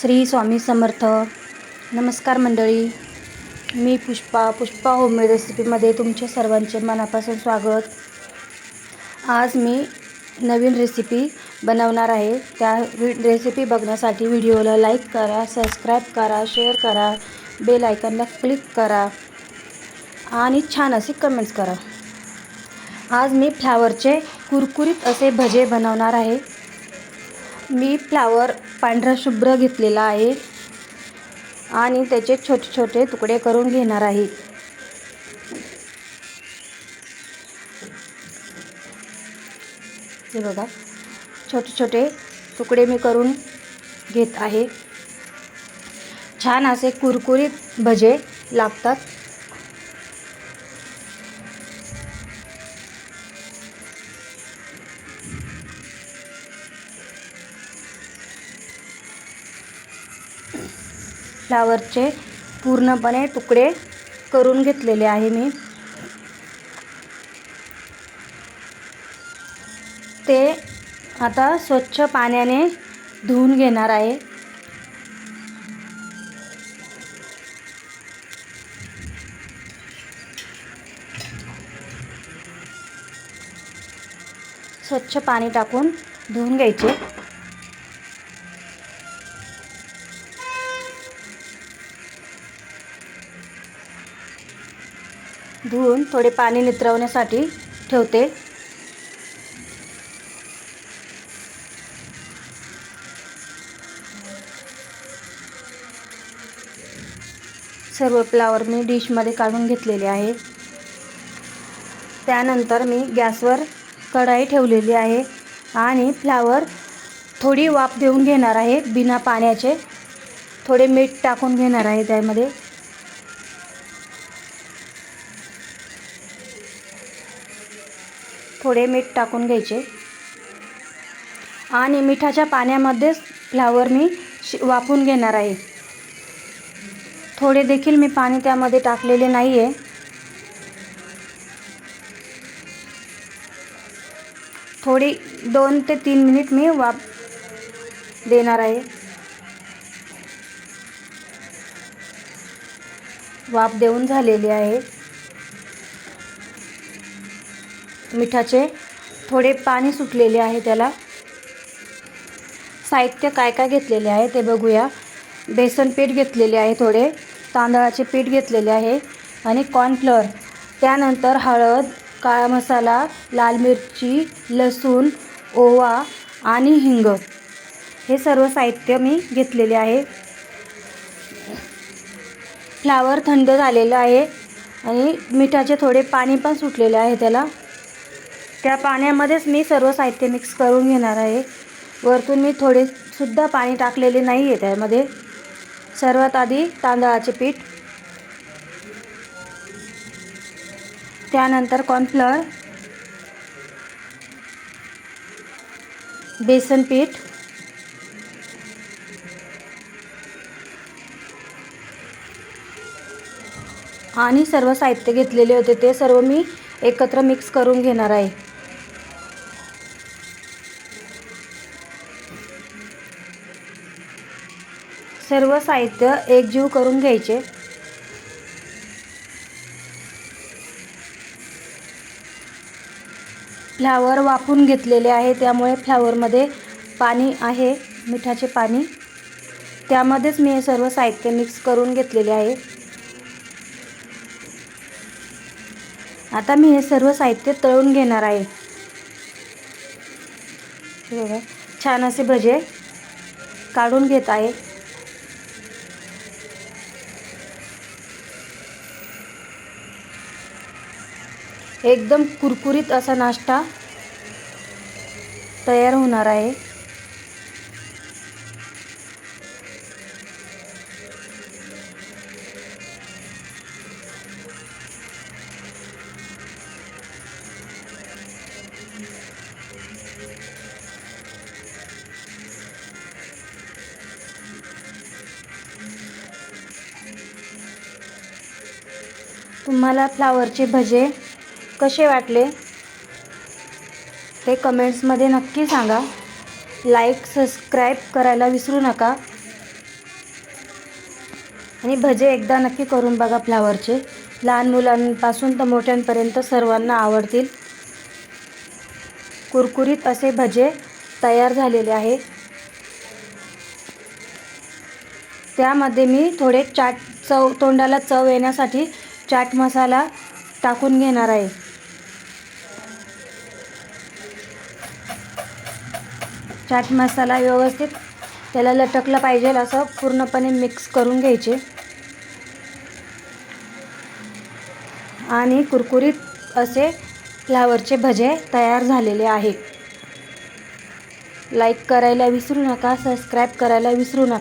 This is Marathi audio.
श्री स्वामी समर्थ. नमस्कार मंडळी. मी पुष्पा पुष्पा होममेड रेसिपीमध्ये तुमचे सर्वांचे मनापासून स्वागत. आज मी नवीन रेसिपी बनवणार आहे. त्या वि रेसिपी बघण्यासाठी व्हिडिओला लाईक करा सबस्क्राईब करा शेअर करा बेल आयकनला क्लिक करा आणि छान असे कमेंट्स करा. आज मी फ्लावरचे कुरकुरीत असे भजे बनवणार आहे. मी फ्लावर पांढरा शुभ्र घेतलेला आहे आणि त्याचे छोटे छोटे तुकडे करून घेणार आहे. हे बघा छोटे छोटे तुकडे मी करून घेत आहे. छान असे कुरकुरीत भजे लागतात. फ्लावरचे पूर्णपणे तुकडे करून घेतलेले आहे मी. ते आता स्वच्छ पाण्याने धुवून घेणार आहे. स्वच्छ पाणी टाकून धुवून घ्यायचे. धुवून थोडे पाणी नितरवण्यासाठी ठेवते. सर्व फ्लावर मी डिशमध्ये काढून घेतलेले आहे. त्यानंतर मी गॅसवर कढाई ठेवलेली आहे आणि फ्लावर थोडी वाफ देऊन घेणार आहे. बिना पाण्याचे थोडे मीठ टाकून घेणार आहे त्यामध्ये. थोडे मीठ टाकून घ्यायचे. आणि मिठाच्या पाण्यामध्येच फ्लावर मी शि वाफून घेणार आहे. थोडे देखील मी पाणी त्यामध्ये टाकलेले नाही आहे थोडी दोन ते तीन मिनिट मी वाफ देणार आहे. वाफ देऊन झालेली आहे. मिठाचे थोडे पाणी सुटलेले आहे त्याला. साहित्य काय काय घेतलेले आहे ते बघूया. बेसन पीठ घेतलेले आहे थोडे तांदळाचे पीठ घेतलेले आहे आणि कॉर्नफ्लर त्यानंतर हळद काळा मसाला लाल मिरची लसूण ओवा आणि हिंग. हे सर्व साहित्य मी घेतलेले आहे. फ्लावर थंड झालेलं आहे आणि मिठाचे थोडे पाणी पण सुटलेले आहे त्याला. त्या पाण्यामध्येच मी सर्व साहित्य मिक्स करून घेणार आहे. वरतून मी थोडे सुद्धा पाणी टाकलेले नाही आहे त्यामध्ये. सर्वात आधी तांदळाचे पीठ. त्यानंतर कॉर्नफ्लॉर बेसन पीठ. आणि सर्व साहित्य घेतलेले होते ते सर्व मी एकत्र मिक्स करून घेणार आहे. सर्व साहित्य एकजीव करून घ्यायचे. फ्लावर वाफून घेतलेले आहे त्यामुळे फ्लावरमध्ये पाणी आहे मिठाचे पाणी. त्यामध्येच मी हे सर्व साहित्य मिक्स करून घेतलेले आहे. आता मी हे सर्व साहित्य तळून घेणार आहे. बघा छान असे भजे काढून घेत आहे. एकदम कुरकुरीत असा नाश्ता तयार होणार आहे. तुम्हाला फ्लावरचे भजे कसे वाटले? ते कमेंट्समध्ये नक्की सांगा. लाईक सबस्क्राईब करायला विसरू नका. आणि भजे एकदा नक्की करून बघा फ्लावरचे. लहान मुलांपासून तर मोठ्यांपर्यंत सर्वांना आवडतील. कुरकुरीत असे भजे तयार झालेले आहे. त्यामध्ये मी थोडे चाट चव तोंडाला चव येण्यासाठी चाट मसाला टाकून घेणार आहे. चाट मसाला व्यवस्थित त्याला लटकलं पाहिजे असं पूर्णपणे मिक्स करून घ्यायचे. आणि कुरकुरीत असे फ्लावरचे भजे तयार झालेले आहे. लाईक करायला विसरू नका सबस्क्राईब करायला विसरू नका.